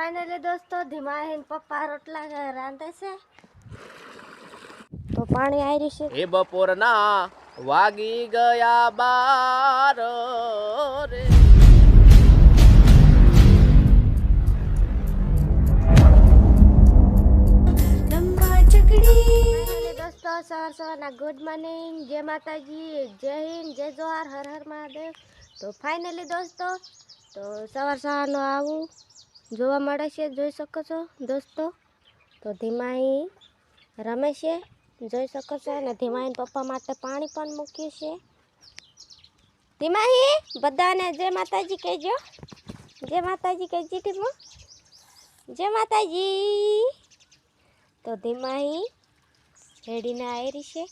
Finally દોસ્તો ધીમા હિન પપ્પા રોટલા રાંધે છે. તો પાણી આવી છે. એ બપોરના વાગી ગયા બાર રે. ફાઇનલી દોસ્તો સવાર સવારના ગુડ મોર્નિંગ જય માતાજી જય હિન્દ જય જોહાર હર હર મહાદેવ. તો ફાઇનલી દોસ્તો તો સવાર સવારનું આવું. જોવા મળે છે, જોઈ શકો છો દોસ્તો. તો ધીમાઈ રમે છે, જોઈ શકો છો. અને ધીમાઈ પપ્પા માટે પાણી પણ મૂક્યું છે. ધીમાહી બધાને જય માતાજી કહેજો. જય માતાજી કહેજી ટીમો. જય માતાજી. તો ધીમાહી રેડીને આવી છે.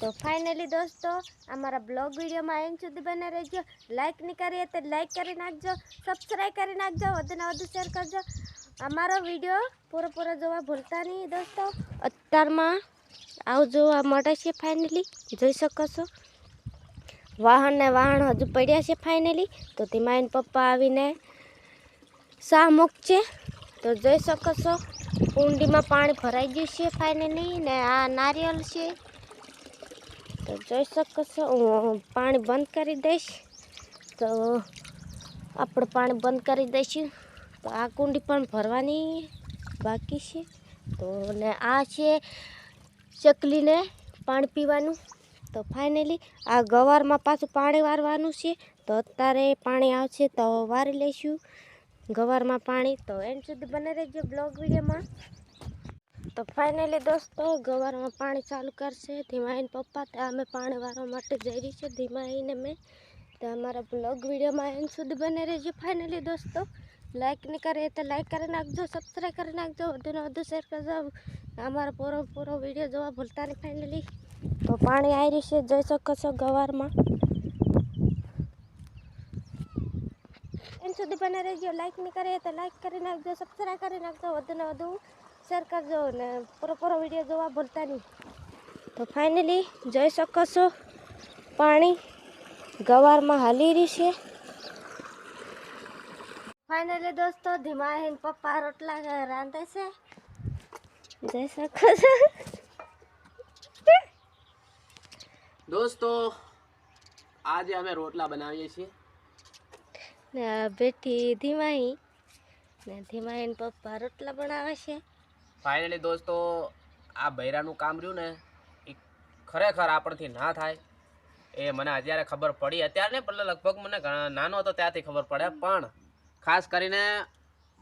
તો ફાઇનલી દોસ્તો, અમારા બ્લોગ વિડીયોમાં એન્ડ સુધી બને રહેજો. લાઇક નહીં કરીએ તો લાઇક કરી નાખજો સબસ્ક્રાઈબ કરી નાખજો, વધુને વધુ શેર કરજો. અમારો વીડિયો પૂરો પૂરો જોવા ભૂલતા નહીં દોસ્તો. અત્યારમાં આવું જોવા મળે છે ફાઇનલી જોઈ શકો વાહન ને વાહન હજુ પડ્યા છે ફાઇનલી તો તેમાં એના પપ્પા આવીને શાહ મૂકશે? તો જોઈ શકો છો. કુંડીમાં પાણી ભરાઈ ગયું છે ફાઇનલી ને આ નારિયેલ છે. તો જોઈ શકો છો, હું પાણી બંધ કરી દઈશ. તો આપણે પાણી બંધ કરી દઈશું. તો આ કુંડી પણ ભરવાની બાકી છે. તો ને આ છે ચકલીને પાણી પીવાનું. તો ફાઇનલી આ ગવારમાં પાછું પાણી વારવાનું છે. તો અત્યારે પાણી આવશે તો વારી લઈશું ગવારમાં પાણી. તો એન સુધી બને રહેજો બ્લોગ વિડીયોમાં. તો ફાઇનલી દોસ્તો, ગવારમાં પાણી ચાલુ કરશે. ધીમાઈને પપ્પા ત્યાં અમે પાણી વારવા માટે જઈ રહી છે. ધીમાઈને મેં, તો અમારા બ્લોગ વિડીયોમાં એન સુધી બને રહેજો ફાઇનલી દોસ્તો. લાઇક નહીં કરે તો લાઇક કરી નાખજો સબસ્ક્રાઈબ કરી નાખજો, વધુને વધુ શેર કરજો. અમારો પૂરો પૂરો વીડિયો જોવા ભૂલતા નહીં ફાઇનલી તો પાણી આવી રહ્યું છે, જોઈ શકો છો ગવારમાં. એમ સુધી બને રહેજો. લાઇક નહીં કરે તો લાઇક કરી નાખજો સબસ્ક્રાઈબ કરી નાખજો, વધુને વધુ. શેર કરજો ને પૂરો પૂરો વીડિયો જોવા ભૂલતા નહીં. તો ફાઇનલી જોઈ શકો છો પાણી ગવારમાં હાલી રહી છે. ફાઇનલી દોસ્તો ધીમા હિન પપ્પા રોટલા રાંધે છે. જોઈ શકો છો. દોસ્તો આજે અમે રોટલા બનાવીએ છીએ. ને બેઠી ધીમાઈ ને ધીમાઈ પપ્પા રોટલા બનાવે છે. ફાઇનલી દોસ્તો આ બૈરાનું કામ રહ્યું ને એ ખરેખર આપણથી ના થાય. એ મને અત્યારે ખબર પડી. અત્યારે ને પણ લગભગ મને નાનો હતો ત્યાંથી ખબર પડે. પણ ખાસ કરીને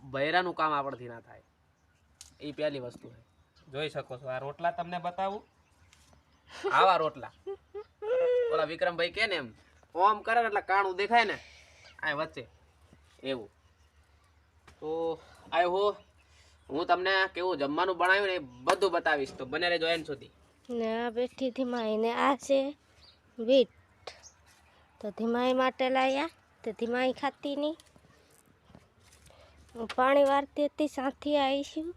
બૈરાનું કામ આપણથી ના થાય. એ પહેલી વસ્તુ છે. જોઈ શકો છો આ રોટલા તમને બતાવું. આવા રોટલા. ઓલા વિક્રમભાઈ કે ને એમ ઓમ કરે એટલે કાણું દેખાય ને. આ વચ્ચે. એવું. તો આય હો. હું તમને કેવું જમવાનું બનાવ્યું ને બધું બતાવીશ તો બને રહેજો એન સુધી. ને આ બેઠી ધીમાઈ ને આ છે બીટ તો ધીમાઈ માટે લાયા તો ધીમાઈ ખાતી નહીં હું પાણી વારતી હતી સાથી આવીશું.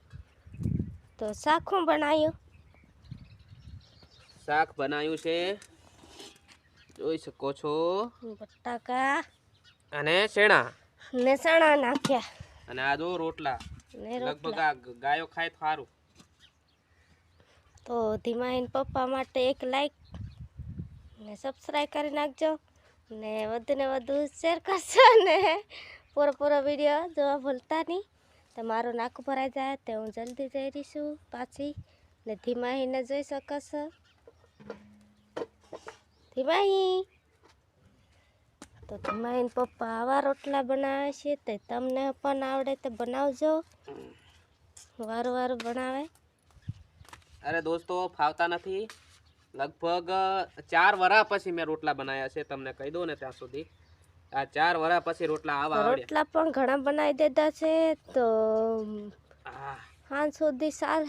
તો શાખું બનાવ્યું શાક બનાવ્યું છે. જોઈ શકો છો. બટાકા અને શેણા. ને ચણા નાખ્યા. અને આ જો રોટલા. લગભગ આ ગાયો ખાય તો સારું તો ધીમાહીન પપ્પા માટે એક લાઈક ને સબસ્ક્રાઈબ કરી નાખજો ને વધુ ને વધુ શેર કરશો ને. પૂરો પૂરો વીડિયો જોવા ભૂલતા નહીં. તમારું નાકું ભરાઈ જાય તે હું જલ્દી જઈ રહીશું પાછી ને ધીમાહીને જોઈ શકશો ધીમાહી તો તમારા પપ્પા આવા રોટલા બનાવે છે તે તમને પણ આવડે તો બનાવજો. વારું વારું બનાવે. અરે દોસ્તો ફાવતા નથી. લગભગ ચાર વરા પછી મેં રોટલા બનાવ્યા છે તમને કહી દઉં ને ત્યાં સુધી. આ ચાર વરા પછી રોટલા આવા રોટલા પણ ઘણા બનાવી દીધા છે તો હાં. સુધી સાર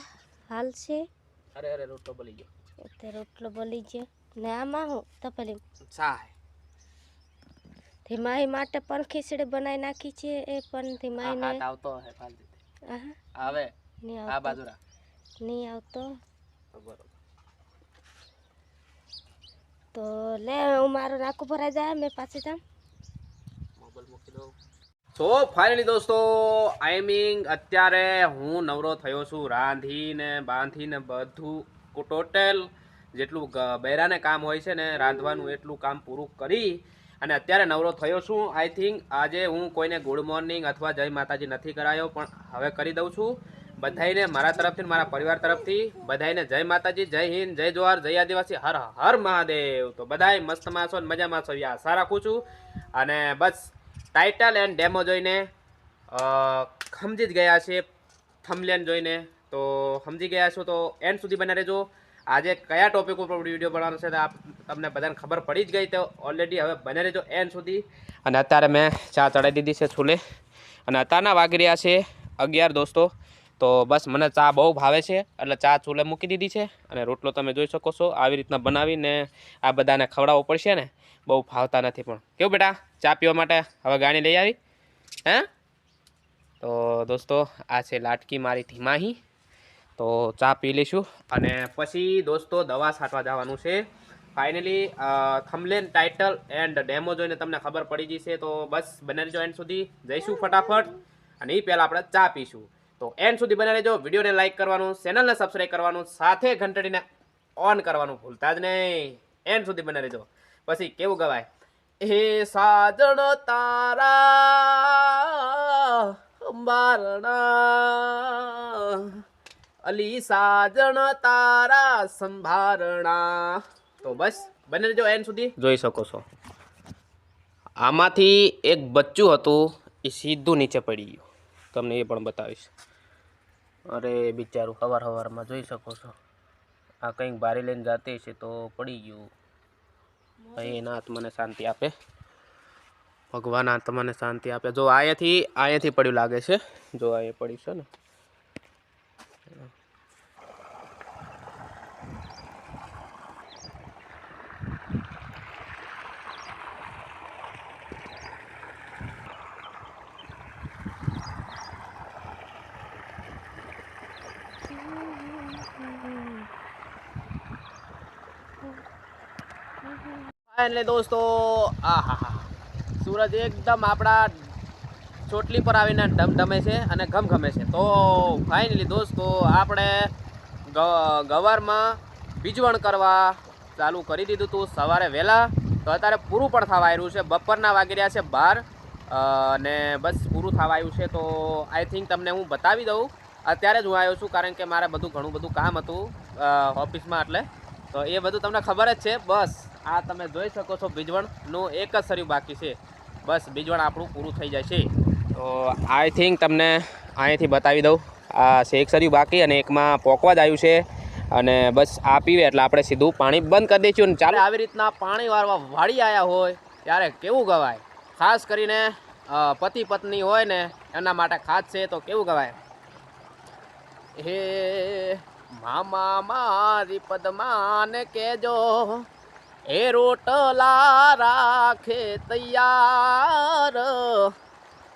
હાલ છે. અરે અરે રોટલો બોલી ગયો. રોટલો બોલી ગયો. ને આમાં હું તપેલી સાય ધીમાઈ માટે પણ ખીચડી બનાવી નાખી છે એ પણ ધીમાઈ ને આવતો હે ફાલતુ આવે? નહીં આ આવતો. બાજુ રાખ નહીં આવતો. તો લે હું મારો નાકુ ભરાઈ જાય મેં પાછી જામ મોબાઈલ મૂકી દઉં. સો ફાઇનલી દોસ્તો આઈ મીન અત્યારે હું નવરો થયો છું. રાંધીને બાંધીને બધું ટોટલ જેટલું બૈરાને કામ હોય છે ને રાંધવાનું એટલું કામ પૂરું કરી અને અત્યારે નવરો થયો છું. આઈ થિંક આજે હું કોઈને ગુડ મોર્નિંગ અથવા જય માતાજી નથી કરાયો, પણ હવે કરી દઉં છું. બધાઈને મારા તરફથી મારા પરિવાર તરફથી બધાઈને જય માતાજી, જય હિન્દ, જય જોહાર જય આદિવાસી, હર હર મહાદેવ. તો બધાય મસ્તમાં છો અને મજામાં છો. એવી આશા રાખું છું. અને બસ ટાઇટલ એન્ડ ડેમો જોઈને સમજી જ ગયા છે થમલેન જોઈને. તો સમજી ગયા છો તો એન્ડ સુધી બના રહેજો. આજે કયા ટોપિક ઉપર વીડિયો બનાવવાનો છે આપ તમને બધાને ખબર પડી જ ગઈ તો ઓલરેડી હવે બને રહેજો એન સુધી. અને અત્યારે મેં ચા ચડાવી દીધી છે છૂલે. અને અત્યારના વાગી રહ્યા છે અગિયાર દોસ્તો. તો બસ મને ચા બહુ ભાવે છે, એટલે ચા ચૂલે મૂકી દીધી છે. અને રોટલો તમે જોઈ શકો છો, આવી રીતના બનાવીને આ બધાને ખવડાવવો પડશે ને, બહુ ભાવતા નથી પણ. કેવું બેટા? ચા પીવા માટે હવે ગાણી લઈ આવી? હે? તો દોસ્તો, આ છે લાટકી મારી ધીમાહી. તો ચા પી લઈશું. અને પછી દોસ્તો, દવા છાંટવા જવાનું છે. Finally thumbnail title and demo જોઈને તમને ખબર પડી જશે તો બસ બને રહેજો એન્ડ સુધી. જઈશું ફટાફટ અને એ પહેલાં આપણે ચા પીશું. તો એન્ડ સુધી બને રહેજો. વિડીયોને લાઇક કરવાનું ચેનલને સબસ્ક્રાઈબ કરવાનું, સાથે ઘંટડીને ઓન કરવાનું ભૂલતા જ નહીં. એન્ડ સુધી બને રહેજો. પછી કેવું ગવાય? હે સાજણ તારા બારણા અલી સાજણ તારા સંભારણા. તો બસ, બને જો એન સુધી. જોઈ શકો છો. આમાંથી એક બચ્ચું હતું, એ સીધું નીચે પડી ગયું. તમને એ પણ બતાવીશ. અરે, બિચારું હવાર હવારમાં જોઈ શકો છો. આ કંઈક બારી લઈને જાતે છે તો પડી ગયું. અહીં એના આત્માને શાંતિ આપે. ભગવાન આત્માને શાંતિ આપે. જો અહીંયાથી અહીંયાથી પડ્યું લાગે છે. જો અહીંયા પડ્યું છે ને. એટલે દોસ્તો આ હા હા સૂરજ એકદમ આપણા ચોટલી પર આવીને ધમધમે છે અને ઘમઘમે છે. તો ફાઇનલી દોસ્તો, આપણે ગવારમાં બીજવણ કરવા ચાલુ કરી દીધું હતું સવારે વહેલા. તો અત્યારે પૂરું પણ થવા આવ્યું છે. બપોરના વાગી રહ્યા છે બાર અને બસ પૂરું થવા આવ્યું છે. તો આઈ થિંક તમને હું બતાવી દઉં. અત્યારે જ હું આવ્યો છું કારણ કે મારે બધું ઘણું બધું કામ હતું ઓફિસમાં એટલે. તો એ બધું તમને ખબર જ છે. બસ. આ તમે જોઈ શકો છો બીજવણનું એક જ સર્યું બાકી છે. બસ બીજવણ આપણું પૂરું થઈ જાય છે. તો આઈ થિંક તમને અહીંથી બતાવી દઉં. આ છે એક સર્યું બાકી અને એકમાં પોકવા જ આવ્યું છે. અને બસ આ પીવે એટલે આપણે સીધું પાણી બંધ કરી દઈશું. અને ચાલે. આવી રીતના પાણી વાળવા વાળી આવ્યા હોય, ત્યારે કેવું ગવાય? ખાસ કરીને પતિ પત્ની હોય ને એના માટે ખાસ છે તો કેવું ગવાય? હે, મામા મારી પદ્માને કેજો એ રોટલા રાખે તૈયાર.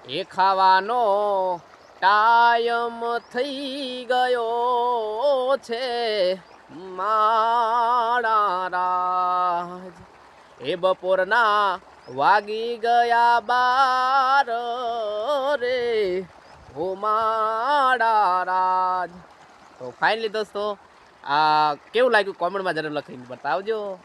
એ ખાવાનો ટાયમ થઈ ગયો છે મારા રાજ. એ બપોરના વાગી ગયા બાર રે. હો મારા રાજ. તો ફાઇનલી દોસ્તો, આ કેવું લાગ્યું કોમેન્ટમાં જરૂર લખીને બતાવજો.